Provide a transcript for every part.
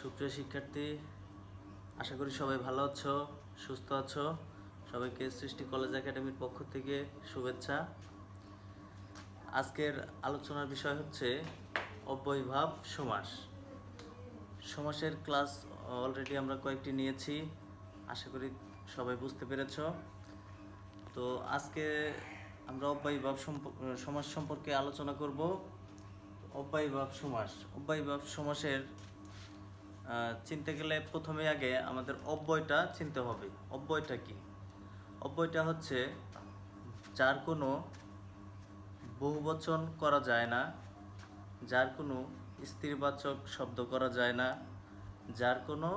সুপ্রিয় শিক্ষার্থী, আশা করি সবাই ভালো আছো, সুস্থ আছো। সবাইকে সৃষ্টি কলেজ একাডেমির পক্ষ থেকে শুভেচ্ছা। আজকের আলোচনার বিষয় হচ্ছে অব্যয়ভাব সমাস। সমাসের ক্লাস অলরেডি আমরা কয়েকটি নিয়েছি, আশা করি সবাই বুঝতে পেরেছ। তো আজকে আমরা অব্যয়ভাব সমাস সম্পর্কে আলোচনা করব। অব্যয়ভাব সমাস, অব্যয়ভাব সমাসের চিনতে গেলে প্রথমে আগে আমাদের অব্যয়টা চিনতে হবে। অব্যয়টা কি? অব্যয়টা হচ্ছে যার কোনো বহুবচন করা যায় না, যার কোনো স্ত্রীবাচক শব্দ করা যায় না, যার কোনো,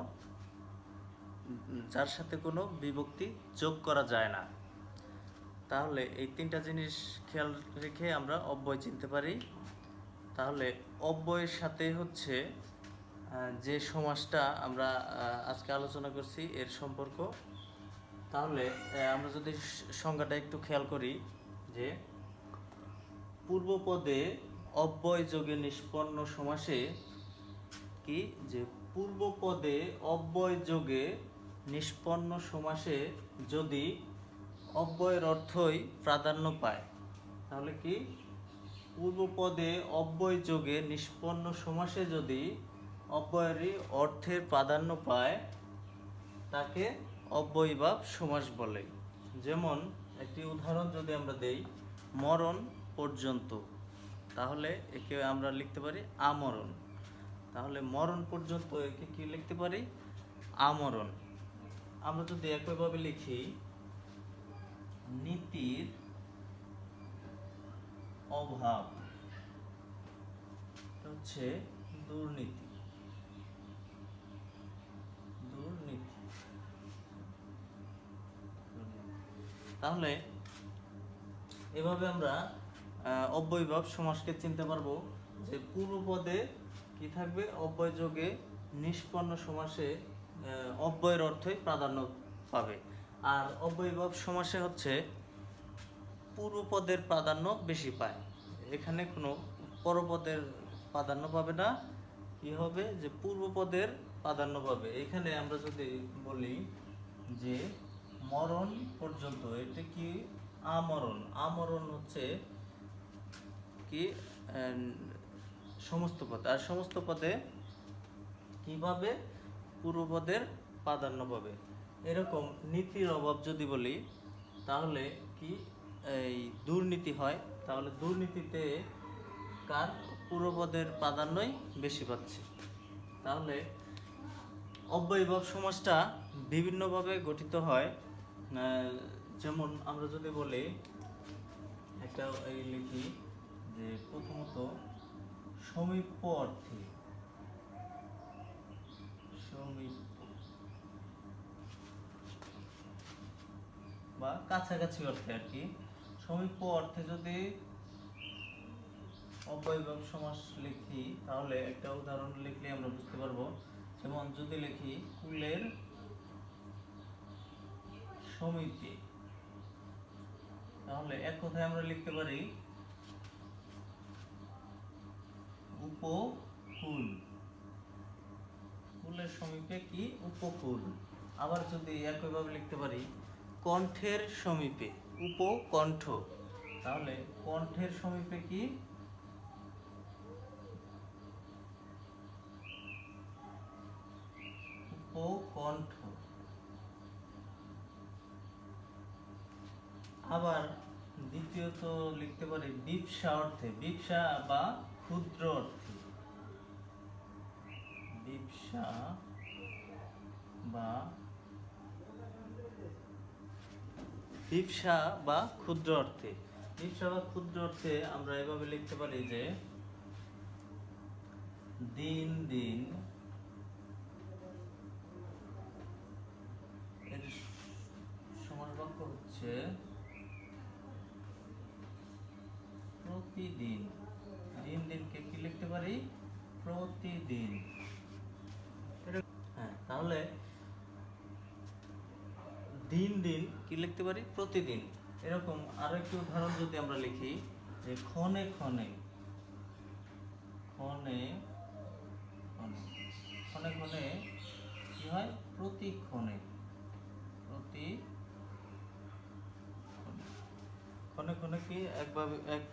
যার সাথে কোনো বিভক্তি যোগ করা যায় না। তাহলে এই তিনটা জিনিস খেয়াল রেখে আমরা অব্যয় চিনতে পারি। তাহলে অব্যয়ের সাথে হচ্ছে যে সমাজটা আমরা আজকে আলোচনা করছি, এর সম্পর্ক। তাহলে আমরা যদি সংজ্ঞাটা একটু খেয়াল করি, যে পূর্বপদে অব্যয় যোগে নিষ্পন্ন সমাসে কি? যে পূর্বপদে অব্যয় যোগে নিষ্পন্ন সমাসে যদি অব্যয়ের অর্থই প্রাধান্য পায়, তাহলে কি? পূর্বপদে অব্যয় যোগে নিষ্পন্ন সমাসে যদি অব্যয়েরই অর্থের প্রাধান্য পায়, তাকে অব্যয়ভাব সমাস বলে। যেমন, একটি উদাহরণ যদি আমরা দেই, মরণ পর্যন্ত, তাহলে একে আমরা লিখতে পারি আমরণ। তাহলে মরণ পর্যন্ত একে কি লিখতে পারি? আমরণ। আমরা যদি একইভাবে লিখি, নীতির অভাব হচ্ছে দুর্নীতি। তাহলে এভাবে আমরা অব্যয়ভাব সমাসকে চিনতে পারব যে পূর্বপদে কি থাকবে? অব্যয় যোগে নিষ্পন্ন সমাসে অব্যয়ের অর্থই প্রাধান্য পাবে। আর অব্যয়ভাব সমাসে হচ্ছে পূর্বপদের প্রাধান্য বেশি পায়। এখানে কোনো পরপদের প্রাধান্য পাবে না। কি হবে? যে পূর্বপদের প্রাধান্য পাবে। এখানে আমরা যদি বলি যে মরণ পর্যন্ত, এটা কি আমরণ? আমরণ হচ্ছে কি? সমস্ত পদ। আর সমস্ত পদে কীভাবে? পূর্বপদের প্রাধান্য পাবে। এরকম নীতির অভাব যদি বলি, তাহলে কি এই দুর্নীতি হয়? তাহলে দুর্নীতিতে কার পূর্বপদের প্রাধান্যই বেশি পাচ্ছে? তাহলে অব্যয়ভাব সমাজটা বিভিন্নভাবে গঠিত হয় যেমন আমরা যদি বলি, একটা এই লিখি যে প্রথমত সমীপ্য অর্থে বা কাছাকাছি অর্থে আর কি। সমীপ্য অর্থে যদি অব্যয়ভাব সমাস লিখি, তাহলে একটা উদাহরণ লিখলে আমরা বুঝতে পারব। যেমন যদি লিখি, কুলের সমিতি তাহলে এক কথায় আমরা লিখতে পারি উপকূল। কুলের সমীপে কি? উপকূল। আবার যদি একইভাবে লিখতে পারি, কণ্ঠের সমীপে, উপকণ্ঠ। তাহলে কণ্ঠের সমীপে কি? উপকণ্ঠ। আবার দ্বিতীয়ত লিখতে পারি বিপসা অর্থে বিপসা বা ক্ষুদ্র অর্থে। বিপসা বা বিপসা বা ক্ষুদ্র অর্থে। বিপসা বা ক্ষুদ্র অর্থে আমরা এভাবে লিখতে পারি যে দিন দিন এর সমান বাক্য হচ্ছে প্রতিদিন দিন দিনকে কি লিখতে পারি প্রতিদিন এটা- হ্যাঁ তাহলে দিন দিন কি লিখতে পারি? প্রতিদিন। এরকম আরও একটি উদাহরণ যদি আমরা লিখি, যে ক্ষণে ক্ষণে ক্ষণে ক্ষণে ক্ষণে ক্ষণে কি হয়? প্রতিক্ষণে প্রতি ক্ষণে। ক্ষণে কি একভাবে এক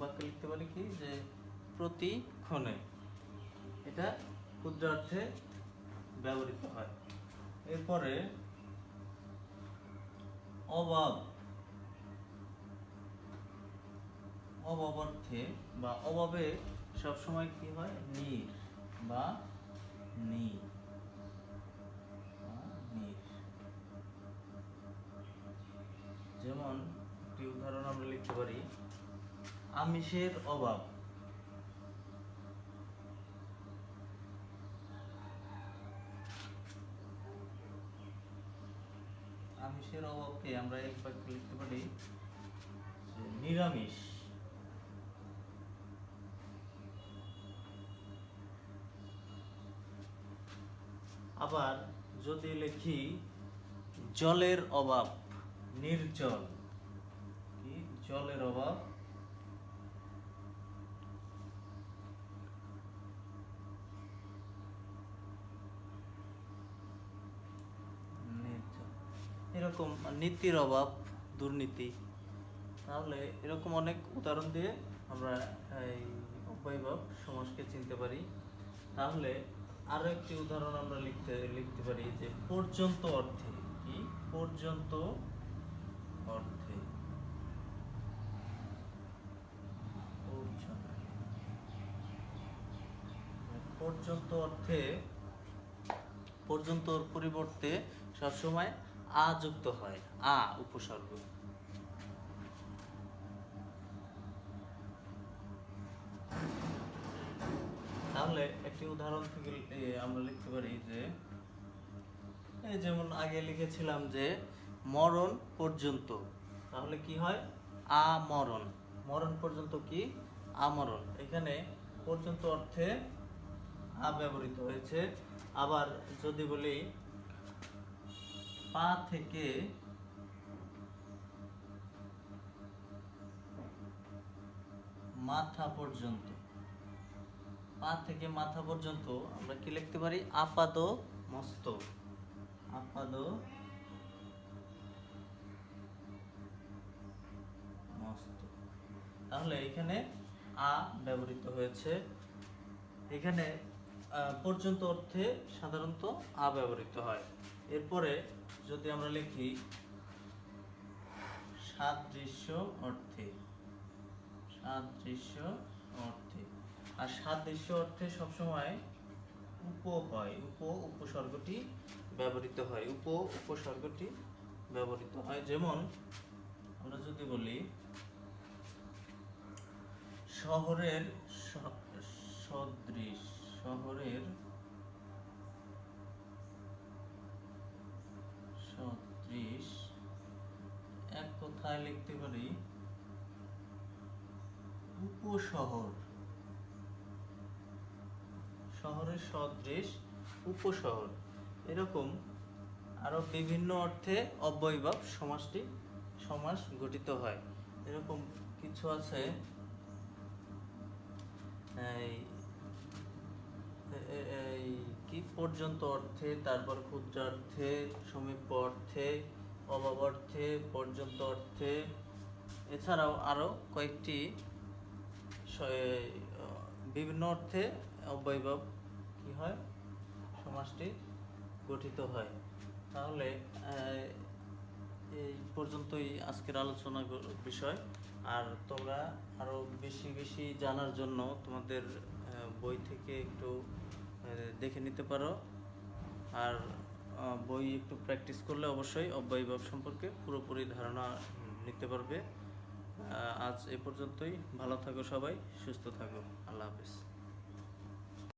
বাক্যে লিখতে পারি কি? যে প্রতিক্ষণে এটা ক্ষুদ্রার্থে ব্যবহৃত হয়। এরপরে অভাব। অভাব অর্থে বা অভাবে সবসময় কি হয়? নির বা নির। যেমন একটি উদাহরণ আমরা লিখতে পারি, আমিষের অভাব আমিষের অভাবকে আমরা এক বাক্যে লিখতে পারি যে নিরামিষ। আবার যদি লিখি জলের অভাব নির্জল। কি? জলের অভাব। এরকম নীতির অভাব দুর্নীতি। তাহলে এরকম অনেক উদাহরণ দিয়ে আমরা এই অব্যয়ভাব সমাজকে চিনতে পারি। তাহলে আরও একটি উদাহরণ আমরা লিখতে লিখতে পারি যে পর্যন্ত অর্থে কি? পর্যন্ত অর্থে। পর্যন্ত। পর্যন্ত অর্থে, পর্যন্তর পরিবর্তে সবসময় আ যুক্ত হয়, আ উপসর্গ। একটি উদাহরণ থেকে আমরা লিখতে পারি যে এই যেমন আগে লিখেছিলাম যে, মরণ পর্যন্ত। তাহলে কি হয়? আমরণ। মরণ পর্যন্ত কি? আমরণ। এখানে পর্যন্ত অর্থে আ ব্যবহৃত হয়েছে। আবার যদি বলি, পা থেকে মাথা পর্যন্ত। পা থেকে মাথা পর্যন্ত আমরা কি লিখতে পারি? আপাদ মস্তক আপাদ মস্তক তাহলে এখানে আ ব্যবহৃত হয়েছে। এখানে পর্যন্ত অর্থে সাধারণত আ ব্যবহৃত হয়। এরপরে যদি আমরা লিখি, সাদৃশ্য অর্থে। সাদৃশ্য অর্থে। আর সাদৃশ্য অর্থে সবসময় উপ হয়। উপ উপসর্গটি ব্যবহৃত হয়। উপ উপসর্গটি ব্যবহৃত হয়। যেমন আমরা যদি বলি, শহরের সদৃশ শহরের সদৃশ এক কথায় লিখতে পারি, উপশহর। শহরের সদৃশ উপশহর। এরকম আরও বিভিন্ন অর্থে অব্যয়ভাব সমাসটি সমাস গঠিত হয়। এরকম কিছু আছে। এই কি পর্যন্ত অর্থে, তারপর ক্ষুদ্রার্থে, সমীপ অর্থে অভাব অর্থে পর্যন্ত অর্থে। এছাড়াও আরও কয়েকটি বিভিন্ন অর্থে অব্যয়ভাব কি হয়? সমাজটি গঠিত হয়। তাহলে এই পর্যন্তই আজকের আলোচনা বিষয়। আর তোমরা আরও বেশি বেশি জানার জন্য তোমাদের বই থেকে একটু দেখে নিতে পারো। আর বই একটু প্র্যাকটিস করলে অবশ্যই অব্যয়ভাব সম্পর্কে পুরোপুরি ধারণা নিতে পারবে। আজ এ পর্যন্তই। ভালো থাকো সবাই, সুস্থ থাকো। আল্লাহ হাফিজ।